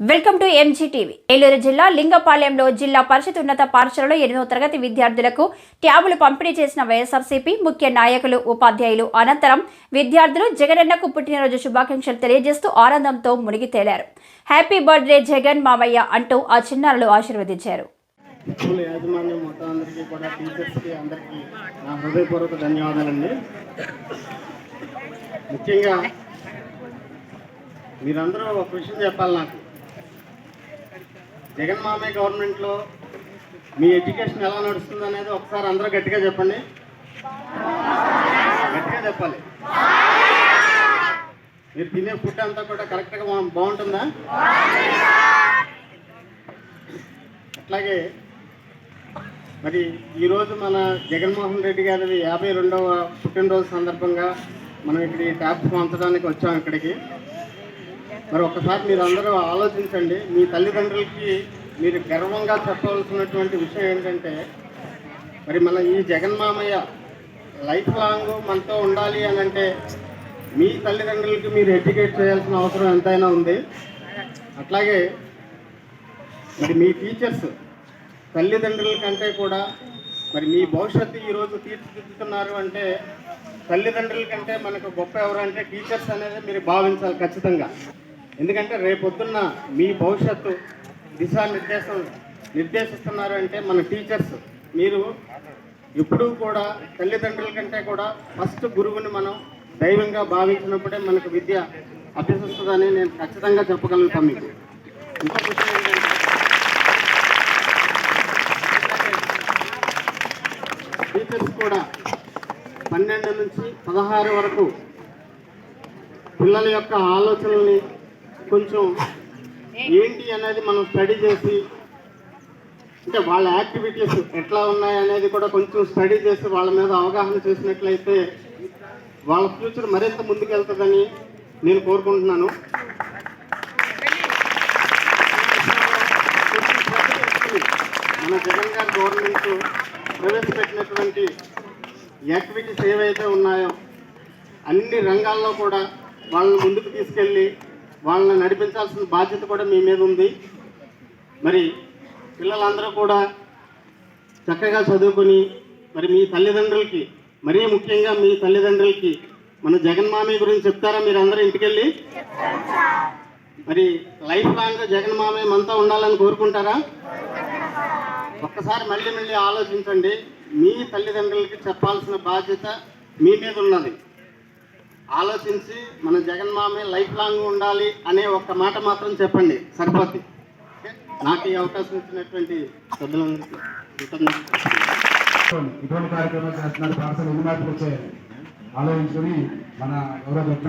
Welcome to ఎంజీటీవీ Eluru జిల్లా లింగపాలెంలో జిల్లా పరిషత్ ఉన్నత పాఠశాలలో ఎనిమిదవ తరగతి విద్యార్థులకు ట్యాబులు పంపిణీ చేసిన వైఎస్ఆర్సీపీ ముఖ్య నాయకులు ఉపాధ్యాయులు అనంతరం విద్యార్థులు జగనన్నకు పుట్టినరోజు శుభాకాంక్షలు తెలియజేస్తూ ఆనందంతో మునిగి తేలారు. హ్యాపీ బర్త్డే జగన్ మావయ్య అంటూ ఆ చిన్నారులు ఆశీర్వదించారు. స్కూల్ యాజమాన్యం మొత్తం అందరికీ కూడా టీచర్స్కి అందరికీ నా హృదయపూర్వక ధన్యవాదాలండి. ముఖ్యంగా మీరందరూ ఒక విషయం చెప్పాలి నాకు. జగన్ మామయ్య గవర్నమెంట్లో మీ ఎడ్యుకేషన్ ఎలా నడుస్తుంది అనేది ఒకసారి అందరూ గట్టిగా చెప్పండి. గట్టిగా చెప్పాలి. మీరు తినే ఫుడ్ అంతా కూడా కరెక్ట్గా బా- బాగుంటుందా? అట్లాగే మరి ఈరోజు మన జగన్మోహన్ రెడ్డి గారి యాభై రెండవ పుట్టినరోజు సందర్భంగా మనం ఇక్కడ ఈ ట్యాబ్స్ పంచడానికి వచ్చాం ఇక్కడికి. మరి ఒక్కసారి మీరు అందరూ ఆలోచించండి. మీ తల్లిదండ్రులకి మీరు గర్వంగా చెప్పవలసినటువంటి విషయం ఏంటంటే మరి మన ఈ జగన్ మామయ్య లైఫ్ లాంగ్ మనతో ఉండాలి అని అంటే మీ తల్లిదండ్రులకి మీరు ఎడ్యుకేట్ చేయాల్సిన అవసరం ఎంతైనా ఉంది. అట్లాగే మరి మీ టీచర్స్ తల్లిదండ్రుల కంటే కూడా మరి మీ భవిష్యత్తు ఈరోజు తీర్చిదిద్దుతున్నారు అంటే తల్లిదండ్రుల కంటే మనకు గొప్ప ఎవరంటే టీచర్స్ అనేది మీరు భావించాలి ఖచ్చితంగా. ఎందుకంటే రేపొద్దున్న మీ భవిష్యత్తు దిశానిర్దేశం నిర్దేశిస్తున్నారు అంటే మన టీచర్స్. మీరు ఎప్పుడూ కూడా తల్లిదండ్రుల కంటే కూడా ఫస్ట్ గురువుని మనం దైవంగా భావించినప్పుడే మనకు విద్య అభ్యసిస్తుందని నేను ఖచ్చితంగా చెప్పగలుగుతాను మీకు. ఇంకొక విషయం ఏంటంటే టీచర్స్ కూడా పన్నెండు నుంచి పదహారు వరకు పిల్లల యొక్క ఆలోచనల్ని కొంచెం ఏంటి అనేది మనం స్టడీ చేసి అంటే వాళ్ళ యాక్టివిటీస్ ఎట్లా ఉన్నాయి అనేది కూడా కొంచెం స్టడీ చేసి వాళ్ళ మీద అవగాహన చేసినట్లయితే వాళ్ళ ఫ్యూచర్ మరింత ముందుకెళ్తుందని నేను కోరుకుంటున్నాను. మన జగన్ గారి గవర్నమెంట్ ప్రవేశపెట్టినటువంటి యాక్టివిటీస్ ఏవైతే ఉన్నాయో అన్ని రంగాల్లో కూడా వాళ్ళని ముందుకు తీసుకెళ్ళి వాళ్ళని నడిపించాల్సిన బాధ్యత కూడా మీ మీద ఉంది. మరి పిల్లలందరూ కూడా చక్కగా చదువుకొని మరి మీ తల్లిదండ్రులకి మరీ ముఖ్యంగా మీ తల్లిదండ్రులకి మన జగన్ మామయ్య గురించి చెప్తారా మీరు అందరూ ఇంటికెళ్ళి? మరి లైఫ్ లాంగ్ జగన్ మామయ్య మనతో ఉండాలని కోరుకుంటారా? ఒక్కసారి మళ్ళీ మళ్ళీ ఆలోచించండి. మీ తల్లిదండ్రులకి చెప్పాల్సిన బాధ్యత మీ మీద ఉన్నది. ఆలోచించి మన జగన్మామే లైఫ్ లాంగ్ ఉండాలి అనే ఒక్క మాట మాత్రం చెప్పండి. సరిపోద్ది. నాకు ఈ అవకాశం ఇచ్చినటువంటి పెద్దలందరికీ ఇటువంటి కార్యక్రమాలు చేస్తున్నారు పాఠశాల ఎన్ని మార్పులు వచ్చాయని ఆలోచించుకొని మన గౌరవ